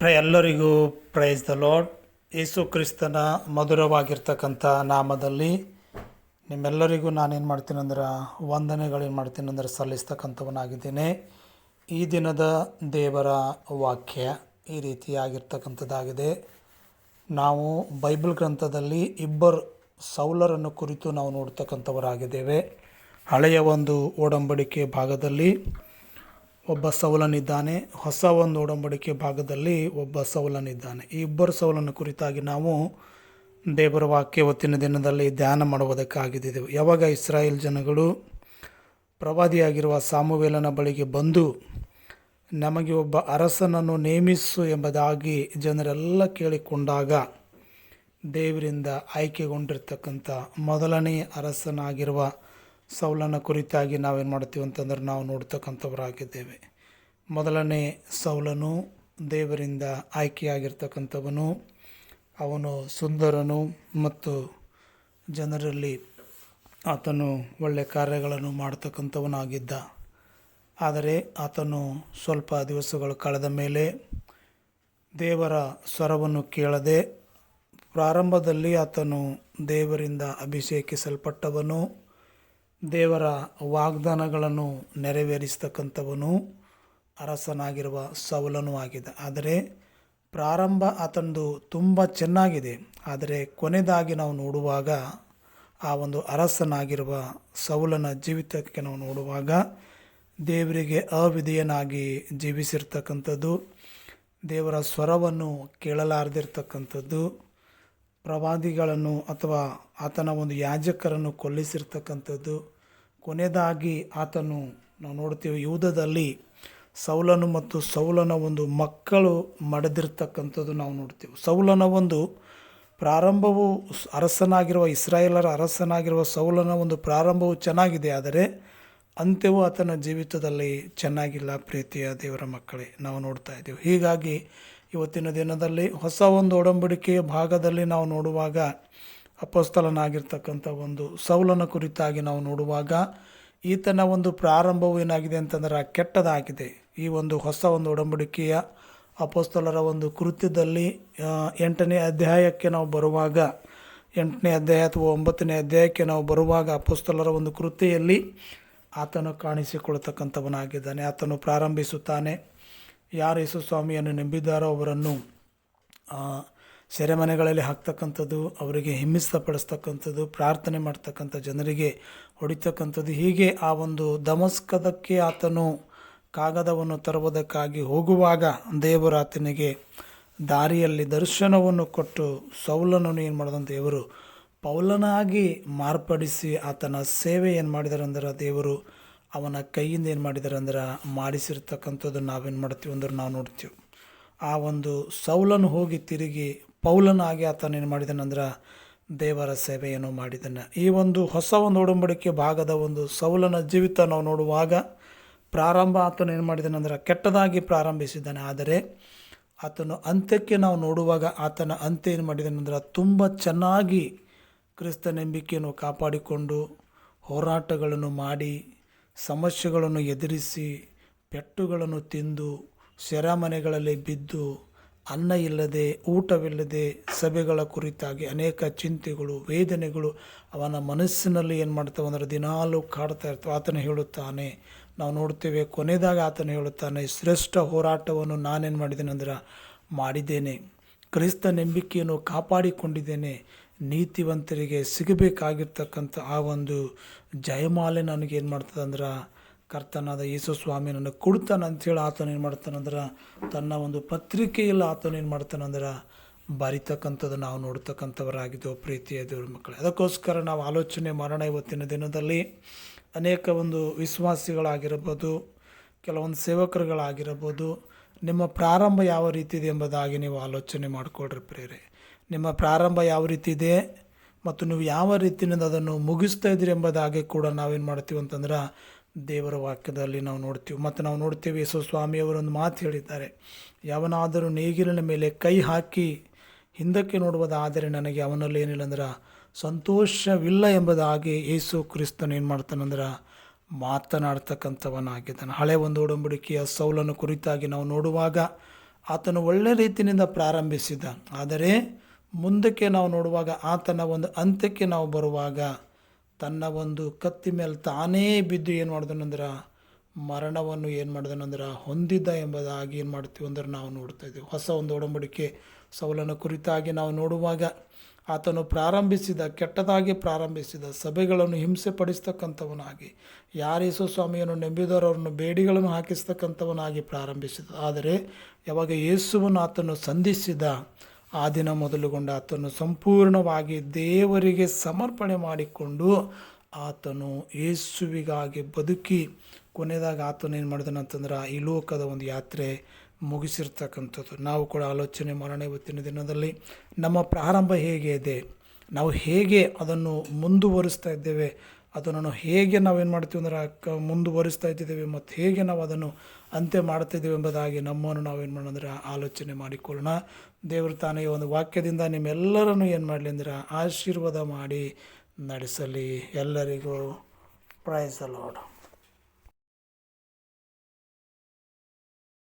ಪ್ರ ಎಲ್ಲರಿಗೂ praise the lord ಯೇಸು ಕ್ರಿಸ್ತನ ಮಧುರವಾಗಿರ್ತಕ್ಕಂಥ ನಾಮದಲ್ಲಿ ನಿಮ್ಮೆಲ್ಲರಿಗೂ ನಾನೇನು ಮಾಡ್ತೀನಿ ಅಂದ್ರೆ ವಂದನೆಗಳೇನು ಮಾಡ್ತೀನಿ ಅಂದ್ರೆ ಸಲ್ಲಿಸ್ತಕ್ಕಂಥವನಾಗಿದ್ದೇನೆ. ಈ ದಿನದ ದೇವರ ವಾಕ್ಯ ಈ ರೀತಿಯಾಗಿರ್ತಕ್ಕಂಥದ್ದಾಗಿದೆ. ನಾವು ಬೈಬಲ್ ಗ್ರಂಥದಲ್ಲಿ ಇಬ್ಬರು ಸೌಲರನ್ನು ಕುರಿತು ನಾವು ನೋಡ್ತಕ್ಕಂಥವರಾಗಿದ್ದೇವೆ. ಹಳೆಯ ಒಂದು ಒಡಂಬಡಿಕೆ ಭಾಗದಲ್ಲಿ ಒಬ್ಬ ಸೌಲನಿದ್ದಾನೆ, ಹೊಸ ಒಂದು ಒಡಂಬಡಿಕೆ ಭಾಗದಲ್ಲಿ ಒಬ್ಬ ಸೌಲನಿದ್ದಾನೆ. ಈ ಇಬ್ಬರು ಸೌಲನ ಕುರಿತಾಗಿ ನಾವು ದೇವರ ವಾಕ್ಯ ಹೊತ್ತಿನ ದಿನದಲ್ಲಿ ಧ್ಯಾನ ಮಾಡುವುದಕ್ಕಾಗಿದ್ದೇವೆ ಯಾವಾಗ ಇಸ್ರಾಯೇಲ್ ಜನಗಳು ಪ್ರವಾದಿಯಾಗಿರುವ ಸಾಮುವೇಲನ ಬಳಿಗೆ ಬಂದು, ನಮಗೆ ಒಬ್ಬ ಅರಸನನ್ನು ನೇಮಿಸು ಎಂಬುದಾಗಿ ಜನರೆಲ್ಲ ಕೇಳಿಕೊಂಡಾಗ ದೇವರಿಂದ ಆಯ್ಕೆಗೊಂಡಿರ್ತಕ್ಕಂಥ ಮೊದಲನೇ ಅರಸನಾಗಿರುವ ಸೌಲನ ಕುರಿತಾಗಿ ನಾವೇನು ಮಾಡ್ತೀವಿ ಅಂತಂದ್ರೆ ನಾವು ನೋಡ್ತಕ್ಕಂಥವರಾಗಿದ್ದೇವೆ. ಮೊದಲನೇ ಸೌಲನು ದೇವರಿಂದ ಆಯ್ಕೆಯಾಗಿರ್ತಕ್ಕಂಥವನು. ಅವನು ಸುಂದರನು ಮತ್ತು ಜನರಲ್ಲಿ ಆತನು ಒಳ್ಳೆಯ ಕಾರ್ಯಗಳನ್ನು ಮಾಡ್ತಕ್ಕಂಥವನಾಗಿದ್ದ. ಆದರೆ ಆತನು ಸ್ವಲ್ಪ ದಿವಸಗಳು ಕಳೆದ ಮೇಲೆ ದೇವರ ಸ್ವರವನ್ನು ಕೇಳದೆ ಪ್ರಾರಂಭದಲ್ಲಿ ಆತನು ದೇವರಿಂದ ಅಭಿಷೇಕಿಸಲ್ಪಟ್ಟವನು. ದೇವರ ವಾಗ್ದಾನಗಳನ್ನು ನೆರವೇರಿಸ್ತಕ್ಕಂಥವನು ಅರಸನಾಗಿರುವ ಸೌಲನೂ ಆಗಿದೆ. ಆದರೆ ಪ್ರಾರಂಭ ಆತನದು ತುಂಬ ಚೆನ್ನಾಗಿದೆ. ಆದರೆ ಕೊನೆದಾಗಿ ನಾವು ನೋಡುವಾಗ ಆ ಒಂದು ಅರಸನಾಗಿರುವ ಸೌಲನ ಜೀವಿತಕ್ಕೆ ನಾವು ನೋಡುವಾಗ ದೇವರಿಗೆ ಅವಿಧೇಯನಾಗಿ ಜೀವಿಸಿರ್ತಕ್ಕಂಥದ್ದು, ದೇವರ ಸ್ವರವನ್ನು ಕೇಳಲಾರದಿರ್ತಕ್ಕಂಥದ್ದು ಪ್ರವಾದಿಗಳನ್ನು ಅಥವಾ ಆತನ ಒಂದು ಯಾಜಕರನ್ನು ಕೊಲ್ಲಿಸಿರ್ತಕ್ಕಂಥದ್ದು. ಕೊನೆಯದಾಗಿ ಆತನು ನಾವು ನೋಡ್ತೀವಿ ಯೂಧದಲ್ಲಿ ಸೌಲನು ಮತ್ತು ಸೌಲನ ಒಂದು ಮಕ್ಕಳು ಮಡದಿರ್ತಕ್ಕಂಥದ್ದು ನಾವು ನೋಡ್ತೀವಿ. ಸೌಲನ ಒಂದು ಪ್ರಾರಂಭವು ಅರಸನಾಗಿರುವ ಇಸ್ರಾಯೇಲರ ಅರಸನಾಗಿರುವ ಸೌಲನ ಒಂದು ಪ್ರಾರಂಭವು ಚೆನ್ನಾಗಿದೆ, ಆದರೆ ಅಂತ್ಯವೂ ಆತನ ಜೀವಿತದಲ್ಲಿ ಚೆನ್ನಾಗಿಲ್ಲ ಪ್ರೀತಿಯ ದೇವರ ಮಕ್ಕಳೇ ನಾವು ನೋಡ್ತಾ ಇದ್ದೀವಿ. ಹೀಗಾಗಿ ಇವತ್ತಿನ ದಿನದಲ್ಲಿ ಹೊಸ ಒಂದು ಒಡಂಬಡಿಕೆಯ ಭಾಗದಲ್ಲಿ ನಾವು ನೋಡುವಾಗ ಅಪಸ್ತಲನಾಗಿರ್ತಕ್ಕಂಥ ಒಂದು ಸೌಲನ ಕುರಿತಾಗಿ ನಾವು ನೋಡುವಾಗ ಈತನ ಒಂದು ಪ್ರಾರಂಭವು ಏನಾಗಿದೆ ಅಂತಂದ್ರೆ ಕೆಟ್ಟದಾಗಿದೆ. ಈ ಒಂದು ಹೊಸ ಒಂದು ಒಡಂಬಡಿಕೆಯ ಅಪಸ್ತಲರ ಒಂದು ಕೃತ್ಯದಲ್ಲಿ ಎಂಟನೇ ಅಧ್ಯಾಯಕ್ಕೆ ನಾವು ಬರುವಾಗ, ಎಂಟನೇ ಅಧ್ಯಾಯ ಅಥವಾ ಒಂಬತ್ತನೇ ಅಧ್ಯಾಯಕ್ಕೆ ನಾವು ಬರುವಾಗ ಅಪಸ್ತಲರ ಒಂದು ಕೃತಿಯಲ್ಲಿ ಆತನು ಕಾಣಿಸಿಕೊಳ್ತಕ್ಕಂಥವನಾಗಿದ್ದಾನೆ. ಆತನು ಪ್ರಾರಂಭಿಸುತ್ತಾನೆ. ಯಾರು ಯೇಸು ಸ್ವಾಮಿಯನ್ನು ನಂಬಿದ್ದಾರೋ ಅವರನ್ನು ಸೆರೆಮನೆಗಳಲ್ಲಿ ಹಾಕ್ತಕ್ಕಂಥದ್ದು, ಅವರಿಗೆ ಹಿಮ್ಮಿಸಪಡಿಸ್ತಕ್ಕಂಥದ್ದು ಪ್ರಾರ್ಥನೆ ಮಾಡ್ತಕ್ಕಂಥ ಜನರಿಗೆ ಹೊಡಿತಕ್ಕಂಥದ್ದು, ಹೀಗೆ ಆ ಒಂದು ದಮಸ್ಕದಕ್ಕೆ ಆತನು ಕಾಗದವನ್ನು ತರುವುದಕ್ಕಾಗಿ ಹೋಗುವಾಗ ದೇವರು ಆತನಿಗೆ ದಾರಿಯಲ್ಲಿ ದರ್ಶನವನ್ನು ಕೊಟ್ಟು ಸೌಲನನ್ನು ಏನು ಮಾಡಿದಂಥ ದೇವರು ಪೌಲನಾಗಿ ಮಾರ್ಪಡಿಸಿ ಆತನ ಸೇವೆ ಏನು ಮಾಡಿದಾರೆ ಅಂದ್ರೆ ದೇವರು ಅವನ ಕೈಯಿಂದ ಏನು ಮಾಡಿದಾರೆ ಅಂದ್ರೆ ಮಾಡಿಸಿರ್ತಕ್ಕಂಥದ್ದು ನಾವೇನು ಮಾಡ್ತೀವಿ ಅಂದ್ರೆ ನಾವು ನೋಡ್ತೀವಿ. ಆ ಒಂದು ಸೌಲನ್ನು ಹೋಗಿ ತಿರುಗಿ ಪೌಲನಾಗಿ ಆತನ ಏನು ಮಾಡಿದನಂದ್ರೆ ದೇವರ ಸೇವೆಯನ್ನು ಮಾಡಿದ್ದಾನೆ ಈ ಒಂದು ಹೊಸ ಒಂದು ಒಡಂಬಡಿಕೆ ಭಾಗದ ಒಂದು ಸೌಲನ ಜೀವಿತ ನಾವು ನೋಡುವಾಗ ಪ್ರಾರಂಭ ಆತನು ಏನು ಮಾಡಿದನಂದ್ರೆ ಕೆಟ್ಟದಾಗಿ ಪ್ರಾರಂಭಿಸಿದ್ದಾನೆ. ಆದರೆ ಆತನು ಅಂತ್ಯಕ್ಕೆ ನಾವು ನೋಡುವಾಗ ಆತನ ಅಂತ್ಯ ಏನು ಮಾಡಿದನಂದ್ರೆ ತುಂಬ ಚೆನ್ನಾಗಿ ಕ್ರಿಸ್ತ ನಂಬಿಕೆಯನ್ನು ಕಾಪಾಡಿಕೊಂಡು ಹೋರಾಟಗಳನ್ನು ಮಾಡಿ ಸಮಸ್ಯೆಗಳನ್ನು ಎದುರಿಸಿ ಪೆಟ್ಟುಗಳನ್ನು ತಿಂದು ಸೆರೆಮನೆಗಳಲ್ಲಿ ಬಿದ್ದು ಅನ್ನ ಇಲ್ಲದೆ, ಊಟವಿಲ್ಲದೆ ಸಭೆಗಳ ಕುರಿತಾಗಿ ಅನೇಕ ಚಿಂತೆಗಳು, ವೇದನೆಗಳು ಅವನ ಮನಸ್ಸಿನಲ್ಲಿ ಏನು ಮಾಡ್ತಾವೆ ಅಂದರೆ ದಿನಾಲೂ ಕಾಡ್ತಾ ಇರ್ತವೆ. ಆತನು ಹೇಳುತ್ತಾನೆ, ನಾವು ನೋಡ್ತೇವೆ, ಕೊನೆಯದಾಗ ಆತನು ಹೇಳುತ್ತಾನೆ, ಶ್ರೇಷ್ಠ ಹೋರಾಟವನ್ನು ನಾನೇನು ಮಾಡಿದ್ದೇನೆ ಅಂದ್ರೆ ಮಾಡಿದ್ದೇನೆ. ಕ್ರಿಸ್ತ ನಂಬಿಕೆಯನ್ನು ಕಾಪಾಡಿಕೊಂಡಿದ್ದೇನೆ. ನೀತಿವಂತರಿಗೆ ಸಿಗಬೇಕಾಗಿರ್ತಕ್ಕಂಥ ಆ ಒಂದು ಜಯಮಾಲೆ ನನಗೆ ಏನು ಮಾಡ್ತದೆ ಅಂದ್ರೆ, ಕರ್ತನಾದ ಯೇಸು ಸ್ವಾಮಿ ನನಗೆ ಕೊಡ್ತಾನೆ ಅಂಥೇಳಿ ಆತನ ಏನು ಮಾಡ್ತಾನಂದ್ರೆ ತನ್ನ ಒಂದು ಪತ್ರಿಕೆಯಲ್ಲಿ ಆತನ ಏನು ಮಾಡ್ತಾನಂದ್ರೆ ಬರಿತಕ್ಕಂಥದ್ದು ನಾವು ನೋಡ್ತಕ್ಕಂಥವರಾಗಿದ್ದೆವು ಪ್ರೀತಿಯ ದೇವ್ರ ಮಕ್ಕಳೇ. ಅದಕ್ಕೋಸ್ಕರ ನಾವು ಆಲೋಚನೆ ಮಾಡೋಣ ಇವತ್ತಿನ ದಿನದಲ್ಲಿ. ಅನೇಕ ಒಂದು ವಿಶ್ವಾಸಿಗಳಾಗಿರ್ಬೋದು ಕೆಲವೊಂದು ಸೇವಕರುಗಳಾಗಿರ್ಬೋದು ನಿಮ್ಮ ಪ್ರಾರಂಭ ಯಾವ ರೀತಿ ಇದೆ ಎಂಬುದಾಗಿ ನೀವು ಆಲೋಚನೆ ಮಾಡಿಕೊಡ್ರಿ ಪ್ರೇರೆ ನಿಮ್ಮ ಪ್ರಾರಂಭ ಯಾವ ರೀತಿ ಇದೆ ಮತ್ತು ನೀವು ಯಾವ ರೀತಿಯಿಂದ ಅದನ್ನು ಮುಗಿಸ್ತಾ ಇದ್ದೀರಿ ಎಂಬುದಾಗಿ ಕೂಡ ನಾವೇನು ಮಾಡ್ತೀವಿ ಅಂತಂದ್ರೆ ದೇವರ ವಾಕ್ಯದಲ್ಲಿ ನಾವು ನೋಡ್ತೀವಿ. ಮತ್ತು ನಾವು ನೋಡ್ತೀವಿ ಯೇಸು ಸ್ವಾಮಿಯವರೊಂದು ಮಾತು ಹೇಳಿದ್ದಾರೆ. ಯಾವನಾದರೂ ನೇಗಿಲಿನ ಮೇಲೆ ಕೈ ಹಾಕಿ ಹಿಂದಕ್ಕೆ ನೋಡುವುದಾದರೆ ನನಗೆ ಅವನಲ್ಲಿ ಏನಿಲ್ಲ ಅಂದ್ರೆ ಸಂತೋಷವಿಲ್ಲ ಎಂಬುದಾಗಿ ಯೇಸು ಕ್ರಿಸ್ತನು ಏನು ಮಾಡ್ತಾನಂದ್ರೆ ಮಾತನಾಡ್ತಕ್ಕಂಥವನಾಗಿದ್ದಾನೆ. ಹಳೆ ಒಂದು ಒಡಂಬಡಿಕೆಯ ಸೌಲನ್ನು ಕುರಿತಾಗಿ ನಾವು ನೋಡುವಾಗ ಆತನು ಒಳ್ಳೆ ರೀತಿಯಿಂದ ಪ್ರಾರಂಭಿಸಿದ. ಆದರೆ ಮುಂದಕ್ಕೆ ನಾವು ನೋಡುವಾಗ ಆತನ ಒಂದು ಅಂತ್ಯಕ್ಕೆ ನಾವು ಬರುವಾಗ ತನ್ನ ಒಂದು ಕತ್ತಿ ಮೇಲೆ ತಾನೇ ಬಿದ್ದು ಏನು ಮಾಡಿದನಂದ್ರೆ ಮರಣವನ್ನು ಏನು ಮಾಡಿದನಂದ್ರೆ ಹೊಂದಿದ್ದ ಎಂಬುದಾಗಿ ಏನು ಮಾಡ್ತೀವಿ ಅಂದ್ರೆ ನಾವು ನೋಡ್ತಾ ಇದ್ದೀವಿ. ಹೊಸ ಒಂದು ಒಡಂಬಡಿಕೆ ಸೌಲನ ಕುರಿತಾಗಿ ನಾವು ನೋಡುವಾಗ ಆತನು ಪ್ರಾರಂಭಿಸಿದ, ಕೆಟ್ಟದಾಗಿ ಪ್ರಾರಂಭಿಸಿದ, ಸಭೆಗಳನ್ನು ಹಿಂಸೆ ಪಡಿಸ್ತಕ್ಕಂಥವನಾಗಿ ಯಾರೇಸು ಸ್ವಾಮಿಯನ್ನು ನೆಂಬಿದವರನ್ನು ಬೇಡಿಗಳನ್ನು ಹಾಕಿಸ್ತಕ್ಕಂಥವನಾಗಿ ಪ್ರಾರಂಭಿಸಿದ. ಆದರೆ ಯಾವಾಗ ಯೇಸುವನ್ನು ಆತನು ಸಂಧಿಸಿದ ಆ ದಿನ ಮೊದಲುಗೊಂಡ ಆತನು ಸಂಪೂರ್ಣವಾಗಿ ದೇವರಿಗೆ ಸಮರ್ಪಣೆ ಮಾಡಿಕೊಂಡು ಆತನು ಯೇಸುವಿಗಾಗಿ ಬದುಕಿ, ಕೊನೆಯದಾಗ ಆತನು ಏನು ಮಾಡಿದನು ಅಂತಂದ್ರೆ ಈ ಲೋಕದ ಒಂದು ಯಾತ್ರೆ ಮುಗಿಸಿರ್ತಕ್ಕಂಥದ್ದು. ನಾವು ಕೂಡ ಆಲೋಚನೆ ಮಾಡೋಣ ಇವತ್ತಿನ ದಿನದಲ್ಲಿ. ನಮ್ಮ ಪ್ರಾರಂಭ ಹೇಗೆ ಇದೆ? ನಾವು ಹೇಗೆ ಅದನ್ನು ಮುಂದುವರಿಸ್ತಾ ಇದ್ದೇವೆ? ಅದನ್ನು ಹೇಗೆ ನಾವೇನು ಮಾಡ್ತೀವಿ ಅಂದ್ರೆ ಕ ಮುಂದುವರಿಸ್ತಾ ಇದ್ದೀವಿ ಮತ್ತು ಹೇಗೆ ನಾವು ಅದನ್ನು ಅಂತ್ಯ ಮಾಡ್ತಿದ್ದೇವೆ ಎಂಬುದಾಗಿ ನಮ್ಮನ್ನು ನಾವೇನು ಮಾಡೋಣ ಆಲೋಚನೆ ಮಾಡಿಕೊಳ್ಳೋಣ. ದೇವರು ತಾನೇ ಒಂದು ವಾಕ್ಯದಿಂದ ನಿಮ್ಮೆಲ್ಲರನ್ನು ಏನು ಮಾಡಲಿ ಅಂದ್ರೆ ಆಶೀರ್ವಾದ ಮಾಡಿ ನಡೆಸಲಿ. ಎಲ್ಲರಿಗೂ ಪ್ರೈಸ್ ಲಾರ್ಡ್